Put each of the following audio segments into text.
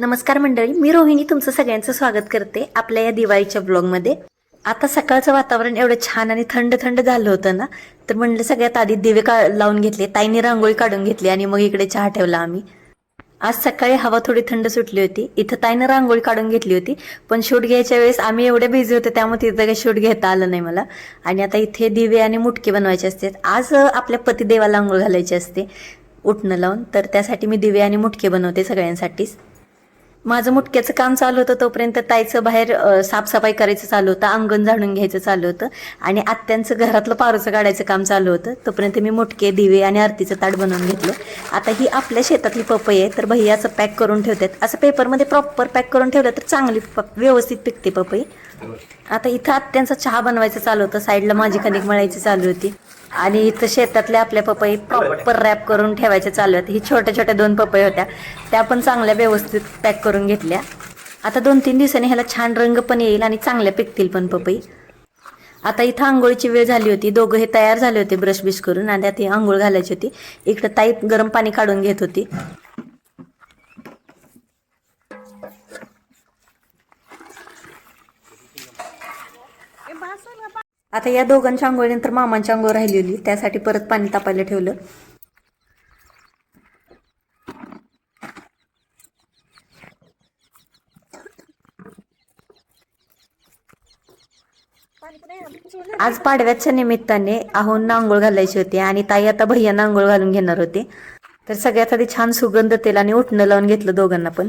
नमस्कार मंडळी मी रोहिणी तुमचं सगळ्यांचं स्वागत करते आपल्या या दिवाळीच्या ब्लॉगमध्ये आता सकाळचं वातावरण एवढं छान आणि थंड थंड झालं होतं ना तर म्हणलं सगळ्यात आधी दिवे का लावून घेतले ताईने रांगोळी काढून घेतली आणि मग इकडे चहा ठेवला आम्ही. आज सकाळी हवा थोडी थंड सुटली होती इथं ताईनं रांगोळी काढून घेतली होती पण शूट घ्यायच्या वेळेस आम्ही एवढे बिझी होते त्यामुळे तिथं काही शूट घेता आलं नाही मला. आणि आता इथे दिवे आणि मुटके बनवायचे असते. आज आपल्या पतिदेवाला आंघोळ घालायची असते उठणं लावून तर त्यासाठी मी दिवे आणि मुटके बनवते सगळ्यांसाठीच. माझं मुटक्याचं काम चालू होतं तोपर्यंत ताईचं बाहेर साफसफाई करायचं चालू होतं अंगण झाडून घ्यायचं चालू होतं आणि आत्यांचं घरातलं पारूचं काढायचं काम चालू होतं. तोपर्यंत मी मुटके दिवे आणि आरतीचं ताट बनवून घेतलं. आता ही आपल्या शेतातली पपई आहे तर भैयाचं पॅक करून ठेवतात. असं पेपरमध्ये प्रॉपर पॅक करून ठेवलं तर चांगली प- व्यवस्थित पिकते पपई. आता इथं आत्यांचा चहा बनवायचं चालू होतं. साईडला माझी कणिक मळायची चालू होती. आणि इथं शेतातल्या आपल्या पपई प्रॉपर रॅप करून ठेवायच्या चालू आहेत. ही छोट्या छोट्या दोन पपई होत्या. त्या पण चांगल्या व्यवस्थित पॅक करून घेतल्या. आता दोन तीन दिवसांनी ह्याला छान रंग पण येईल आणि चांगल्या पिकतील पण पपई. आता इथं आंघोळीची वेळ झाली होती. दोघं हे तयार झाले होते ब्रश बिश करून आणि त्यात आंघोळ घालायची होती. इकडं ताई गरम पाणी काढून घेत होती. आता या दोघांच्या आंघोळीनंतर मामांची आंघोळ राहिली होती त्यासाठी परत पाणी तापायला ठेवलं. आज पाडव्याच्या निमित्ताने आहोंना आंघोळ घालायची होती आणि ताई आता भैयांना आंघोळ घालून घेणार होते. तर सगळ्यात आधी छान सुगंध तेल आणि उठणं लावून घेतलं दोघांना पण.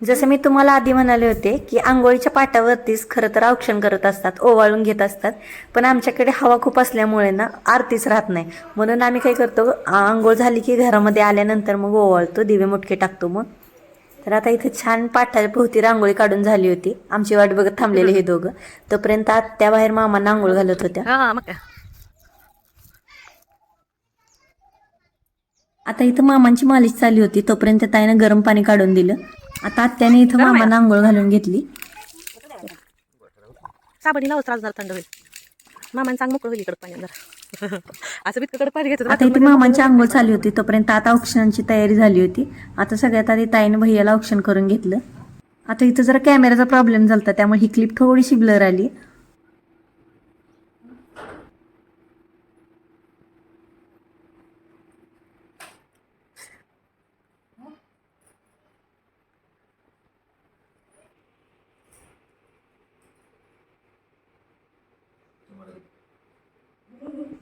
जसं मी तुम्हाला आधी म्हणाले होते की आंघोळीच्या पाटावरतीच खरं तर औक्षण करत असतात ओवाळून घेत असतात. पण आमच्याकडे हवा खूप असल्यामुळे ना आरतीच राहत नाही. म्हणून आम्ही काय करतो आंघोळ झाली की घरामध्ये आल्यानंतर मग ओवाळतो दिवे मुटके टाकतो मग. तर आता इथे छान पाठाच्या भोवती रांगोळी काढून झाली होती. आमची वाट बघत थांबलेले हे दोघं. तोपर्यंत आत्या बाहेर मामांना आंघोळ घालत होत्या. आता इथं मामांची मालिश चालली होती. तोपर्यंत ताईनं गरम पाणी काढून दिलं. आता आत्याने इथं मामांना आंघोळ घालून घेतली. साबणीला त्रास झाला थंड होईल. मामाने चांग मोकळं होईल इकडं पाणी जरा. असं बितकडे पाणी घेत आता इथे मामांची आंघोळ चालू होती. तोपर्यंत आता औक्षणाची तयारी झाली होती. आता सगळ्यात आधी ताईनं भैयाला औक्षण करून घेतलं. आता इथं जरा कॅमेराचा प्रॉब्लेम झाला त्यामुळे ही क्लिप थोडीशी ब्लर आली.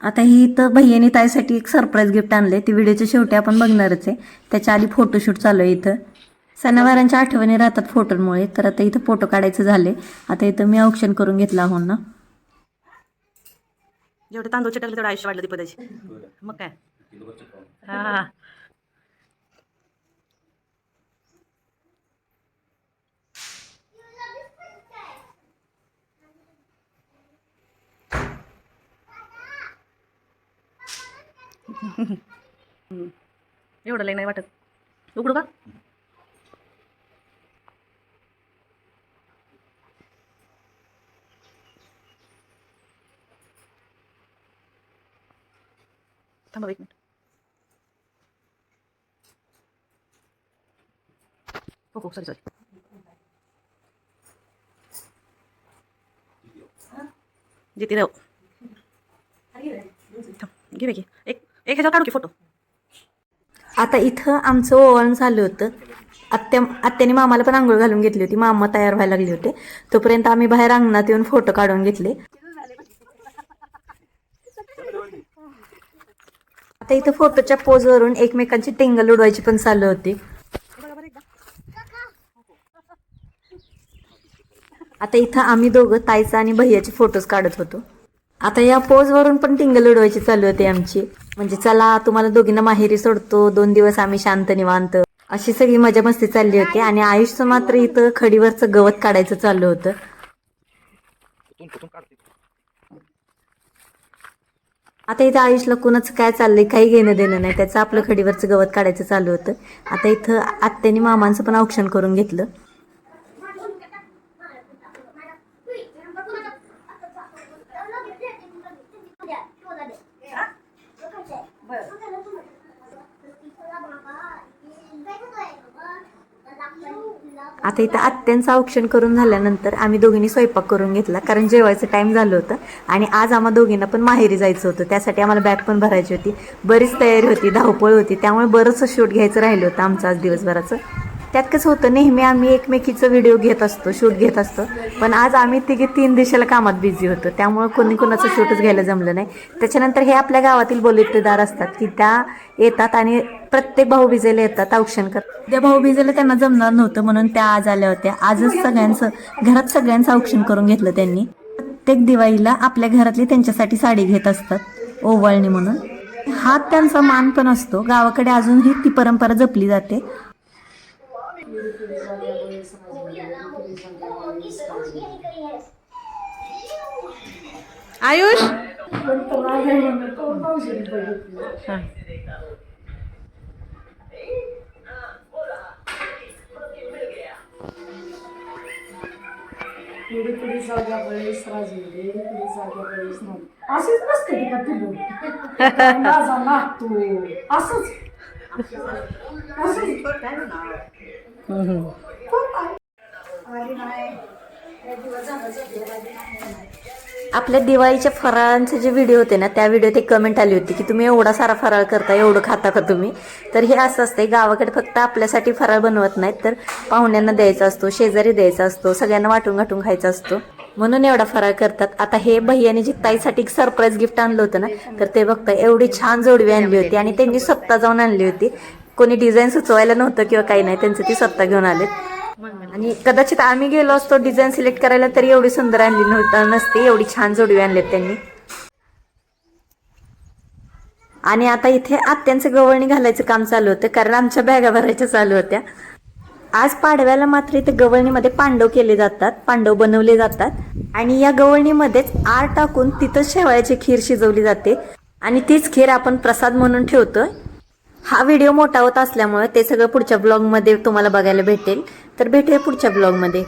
आता ही इथं भैयानी ताईसाठी एक सरप्राईज गिफ्ट आणले ते व्हिडिओच्या शेवटी आपण बघणारच आहे. त्याच्या आधी फोटोशूट चालू आहे इथं. सणावारांच्या आठवणी राहतात फोटोंमुळे तर आता इथं फोटो काढायचं झाले आता इथं मी औक्षण करून घेतला आहोत ना जेवढे तांदूळ चटकले तेवढं आयुष्य वाढलं दीपदाची मग काय? हा. एवढं लई नाही वाटत. उघडू का? थांबा एक मिनिट. हो हो सॉरी सॉरी जिथे राहू थांब, घे की. ह्याच्यावर काढू की फोटो आता इथं आमचं ओवळण झालं होतं. आत्या आत्याने मामाला पण आंघोळ घालून घेतली होती. मामा तयार व्हायला लागले होते. तोपर्यंत आम्ही बाहेर अंगणात येऊन फोटो काढून घेतले. आता इथं फोटोच्या पोजवरून एकमेकांची टिंगल उडवायची पण चालू होती. आता इथं आम्ही दोघं ताईचा आणि भैयाचे फोटोज काढत होतो. आता या पोजवरून पण टिंगल उडवायची चालू होती आमची. म्हणजे चला तुम्हाला दोघींना माहेरी सोडतो. दोन दिवस आम्ही शांत निवांत. अशी सगळी मजा मस्ती चालली होती. आणि आयुष्य मात्र इथं खडीवरचं गवत काढायचं चालू होतं. आता इथं आयुषला कुणाचं काय चाललंय काही घेणं देणं नाही. त्याचं आपलं खडीवरचं गवत काढायचं चालू होतं. आता इथं आत्याने मामांचं पण औक्षण करून घेतलं. आता इथं आत्यांचं औक्षण करून झाल्यानंतर आम्ही दोघींनी स्वयंपाक करून घेतला कारण जेवायचं टाईम झालं होतं. आणि आज आम्हा दोघींना पण माहेरी जायचं होतं त्यासाठी आम्हाला बॅग पण भरायची होती. बरीच तयारी होती धावपळ होती त्यामुळे बरंचसं शूट घ्यायचं राहिलं होतं आमचं आज दिवसभराचं. त्यात कसं होतं नेहमी आम्ही एकमेकीचं व्हिडिओ घेत असतो शूट घेत असतो. पण आज आम्ही तिघे तीन दिशेला कामात बिझी होतो त्यामुळे कोणी कोणाचं शूटच घ्यायला जमलं नाही. त्याच्यानंतर हे आपल्या गावातील बोलितेदार असतात की त्या येतात आणि प्रत्येक भाऊबीजेला येतात औक्षण कर त्या भाऊबीजेला त्यांना जमणार नव्हतं म्हणून त्या आज आल्या होत्या. आजच सगळ्यांचं घरात सगळ्यांचं औक्षण करून घेतलं त्यांनी. प्रत्येक दिवाळीला आपल्या घरातली त्यांच्यासाठी साडी घेत असतात ओवाळणी म्हणून. हा त्यांचा मान पण असतो. गावाकडे अजूनही ती परंपरा जपली जाते. आयुष? पुढे पुढे जाग्या वेळेस राजूले पुढे जाग्या वेळेस नाही. असेच नसते ती का तुझं माझा नातू असंच. असंच. आपल्या दिवाळीच्या फराळांचे जे व्हिडिओ होते ना त्या व्हिडिओत एक कमेंट आली होती की तुम्ही एवढा सारा फराळ करता एवढं खाता का तुम्ही? तर हे असं असते गावाकडे फक्त आपल्यासाठी फराळ बनवत नाहीत तर पाहुण्यांना द्यायचा असतो शेजारी द्यायचा असतो सगळ्यांना वाटून गाठून खायचा असतो. म्हणून एवढा फराळ करतात. आता हे भैयाने जी ताईसाठी एक सरप्राईज गिफ्ट आणलं होतं ना तर ते बघता एवढी छान जोडवी आणली होती आणि त्यांनी स्वतः जाऊन आणली होती. कोणी डिझाईन सुचवायला नव्हतं किंवा काही नाही त्यांचं ती स्वतः घेऊन आलेत. आणि कदाचित आम्ही गेलो असतो डिझाईन सिलेक्ट करायला तरी एवढी सुंदर आणली नव्हतं नसते एवढी छान जोडवी आणलेत त्यांनी. आणि आता इथे आत्यांचं गवळणी घालायचं काम चालू होतं कारण आमच्या बॅगा भरायच्या चालू होत्या. आज पाडव्याला मात्र इथे गवळणीमध्ये पांडव केले जातात पांडव बनवले जातात. आणि या गवळणीमध्येच आर टाकून तिथंच शेवयाची खीर शिजवली जाते. आणि तीच खीर आपण प्रसाद म्हणून ठेवतोय. हा व्हिडिओ मोठा होत असल्यामुळे ते सगळं पुढच्या ब्लॉगमध्ये तुम्हाला बघायला भेटेल. तर भेटूया पुढच्या ब्लॉगमध्ये.